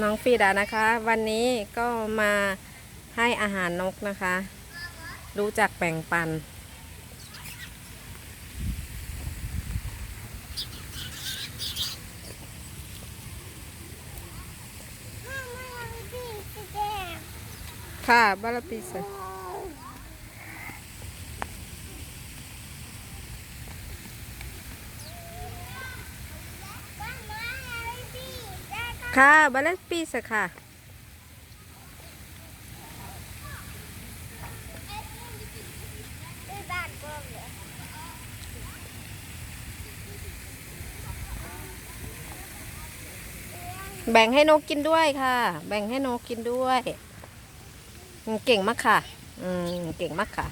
น้องฟีดานะคะ วันนี้ก็มาให้อาหารนกนะคะ รู้จักแบ่งปัน ค่ะบาลาปิส ค่ะบาลาปิสค่ะแบ่งให้นกกินด้วยค่ะ แบ่งให้นกกินด้วย เก่งมากค่ะ อืม เก่งมากค่ะ